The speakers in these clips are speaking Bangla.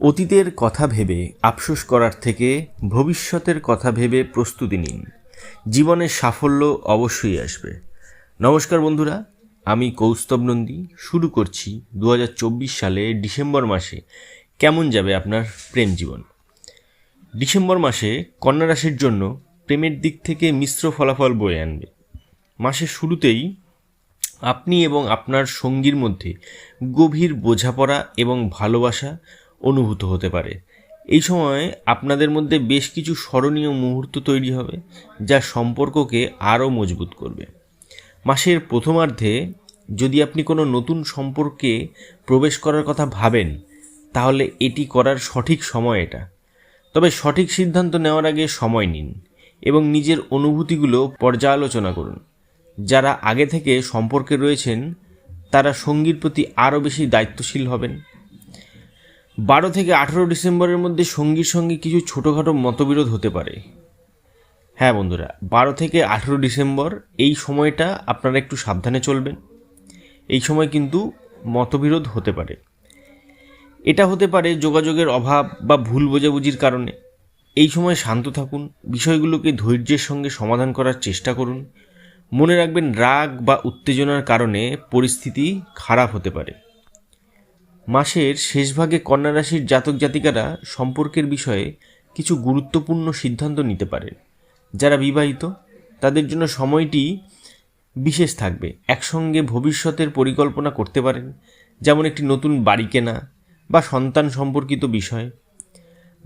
অতীতের কথা ভেবে আফসোস করার থেকে ভবিষ্যতের কথা ভেবে প্রস্তুতি নিন। জীবনের সাফল্য অবশ্যই আসবে। নমস্কার বন্ধুরা, আমি কৌস্তব নন্দী। শুরু করছি দু হাজার চব্বিশ সালে ডিসেম্বর মাসে কেমন যাবে আপনার প্রেম জীবন? ডিসেম্বর মাসে কন্যা রাশির জন্য প্রেমের দিক থেকে মিশ্র ফলাফল বয়ে আনবে। মাসের শুরুতেই আপনি এবং আপনার সঙ্গীর মধ্যে গভীর বোঝাপড়া এবং ভালোবাসা অনুভূত হতে পারে। এই সময় আপনাদের মধ্যে বেশ কিছু স্মরণীয় মুহূর্ত তৈরি হবে, যা সম্পর্ককে আরও মজবুত করবে। মাসের প্রথমার্ধে যদি আপনি কোনো নতুন সম্পর্কে প্রবেশ করার কথা ভাবেন, তাহলে এটি করার সঠিক সময় এটা। তবে সঠিক সিদ্ধান্ত নেওয়ার আগে সময় নিন এবং নিজের অনুভূতিগুলো পর্যালোচনা করুন। যারা আগে থেকে সম্পর্কে রয়েছেন, তারা সঙ্গীর প্রতি আরও বেশি দায়িত্বশীল হবেন। বারো থেকে আঠেরো ডিসেম্বরের মধ্যে সঙ্গীর সঙ্গে কিছু ছোটোখাটো মতবিরোধ হতে পারে। হ্যাঁ বন্ধুরা, বারো থেকে আঠেরো ডিসেম্বর এই সময়টা আপনারা একটু সাবধানে চলবেন। এই সময় কিন্তু মতবিরোধ হতে পারে। এটা হতে পারে যোগাযোগের অভাব বা ভুল বোঝাবুঝির কারণে। এই সময় শান্ত থাকুন, বিষয়গুলোকে ধৈর্যের সঙ্গে সমাধান করার চেষ্টা করুন। মনে রাখবেন রাগ বা উত্তেজনার কারণে পরিস্থিতি খারাপ হতে পারে। মাসের শেষভাগে কন্যা রাশির জাতক জাতিকারা সম্পর্কের বিষয়ে কিছু গুরুত্বপূর্ণ সিদ্ধান্ত নিতে পারেন। যারা বিবাহিত, তাদের জন্য সময়টি বিশেষ থাকবে। একসঙ্গে ভবিষ্যতের পরিকল্পনা করতে পারেন, যেমন একটি নতুন বাড়ি কেনা বা সন্তান সম্পর্কিত বিষয়।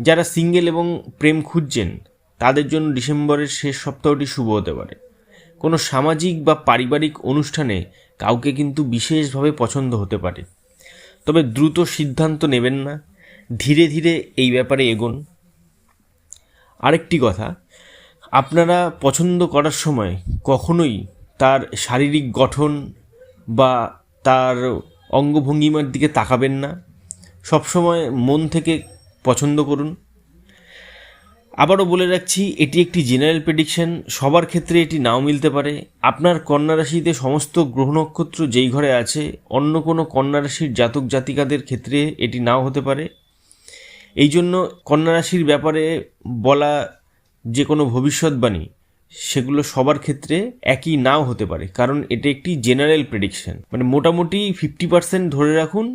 যারা সিঙ্গেল এবং প্রেম খুঁজছেন, তাদের জন্য ডিসেম্বরের শেষ সপ্তাহটি শুভ হতে পারে। কোনো সামাজিক বা পারিবারিক অনুষ্ঠানে কাউকে কিন্তু বিশেষভাবে পছন্দ হতে পারে। তবে দ্রুত সিদ্ধান্ত নেবেন না। ধীরে ধীরে এই ব্যাপারে এগোন। আরেকটি কথা, আপনারা পছন্দ করার সময় কখনোই তার শারীরিক গঠন বা তার অঙ্গভঙ্গিমার দিকে তাকাবেন না। সবসময় মন থেকে পছন্দ করুন। আবারও বলে রাখছি, এটি একটি জেনারেল প্রেডিকশন সবার ক্ষেত্রে এটি নাও মিলতে পারে। আপনার কন্যা রাশিতে সমস্ত গ্রহ নক্ষত্র যেই ঘরে আছে, অন্য কোনো কন্যা রাশির জাতক জাতিকাদের ক্ষেত্রে এটি নাও হতে পারে। এই জন্য কন্যা রাশির ব্যাপারে বলা যে কোনো ভবিষ্যৎবাণী, সেগুলো সবার ক্ষেত্রে একই নাও হতে পারে, কারণ এটা একটি জেনারেল প্রেডিকশন মানে মোটামুটি ফিফটি পার্সেন্ট ধরে রাখুন,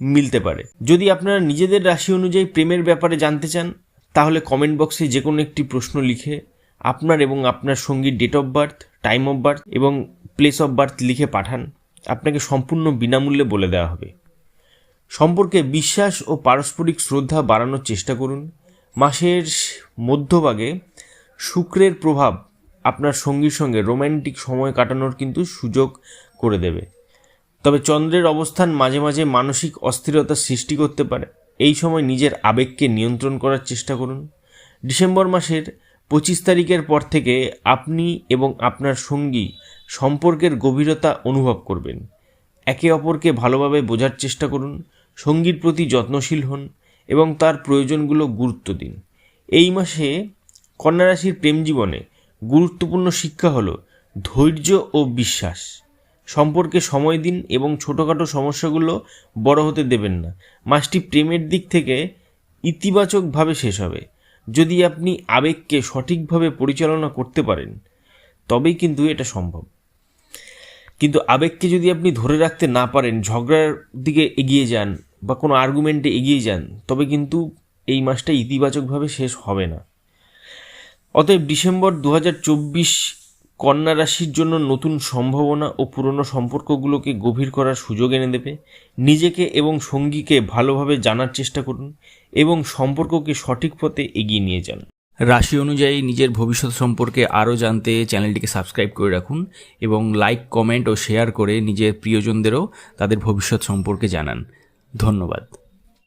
মিলতে পারে। যদি আপনারা নিজেদের রাশি অনুযায়ী প্রেমের ব্যাপারে জানতে চান তাহলে কমেন্ট বক্সে যে কোনো একটি প্রশ্ন লিখে আপনার এবং আপনার সঙ্গীর date of birth time of birth এবং প্লেস অফ বার্থ লিখে পাঠান। আপনাকে সম্পূর্ণ বিনামূল্যে বলে দেওয়া হবে। সম্পর্কে বিশ্বাস ও পারস্পরিক শ্রদ্ধা বাড়ানোর চেষ্টা করুন। মাসের মধ্যভাগে শুক্রের প্রভাব আপনার সঙ্গীর সঙ্গে রোম্যান্টিক সময় কাটানোর কিন্তু সুযোগ করে দেবে। তবে চন্দ্রের অবস্থান মাঝে মাঝে মানসিক অস্থিরতা সৃষ্টি করতে পারে। এই সময় নিজের আবেগকে নিয়ন্ত্রণ করার চেষ্টা করুন। ডিসেম্বর মাসের পঁচিশ তারিখের পর থেকে আপনি এবং আপনার সঙ্গী সম্পর্কের গভীরতা অনুভব করবেন। একে অপরকে ভালোভাবে বোঝার চেষ্টা করুন। সঙ্গীর প্রতি যত্নশীল হন এবং তার প্রয়োজনগুলো গুরুত্ব দিন। এই মাসে কন্যা রাশির প্রেম জীবনে গুরুত্বপূর্ণ শিক্ষা হলো ধৈর্য ও বিশ্বাস। সম্পর্কে সময় দিন এবং ছোটোখাটো সমস্যাগুলো বড় হতে দেবেন না। মাসটি প্রেমের দিক থেকে ইতিবাচকভাবে শেষ হবে। যদি আপনি আবেগকে সঠিকভাবে পরিচালনা করতে পারেন, তবেই কিন্তু এটা সম্ভব। কিন্তু আবেগকে যদি আপনি ধরে রাখতে না পারেন, ঝগড়ার দিকে এগিয়ে যান বা কোনো আর্গুমেন্টে এগিয়ে যান, তবে কিন্তু এই মাসটা ইতিবাচকভাবে শেষ হবে না। অতএব ডিসেম্বর দু হাজার চব্বিশ কন্যা রাশির জন্য নতুন সম্ভাবনা ও পুরনো সম্পর্কগুলোকে গভীর করার সুযোগ এনে দেবে। নিজেকে এবং সঙ্গীকে ভালোভাবে জানার চেষ্টা করুন এবং সম্পর্ককে সঠিক পথে এগিয়ে নিয়ে যান। রাশি অনুযায়ী নিজের ভবিষ্যৎ সম্পর্কে আরও জানতে চ্যানেলটিকে সাবস্ক্রাইব করে রাখুন এবং লাইক, কমেন্ট ও শেয়ার করে নিজের প্রিয়জনদেরও তাদের ভবিষ্যৎ সম্পর্কে জানান। ধন্যবাদ।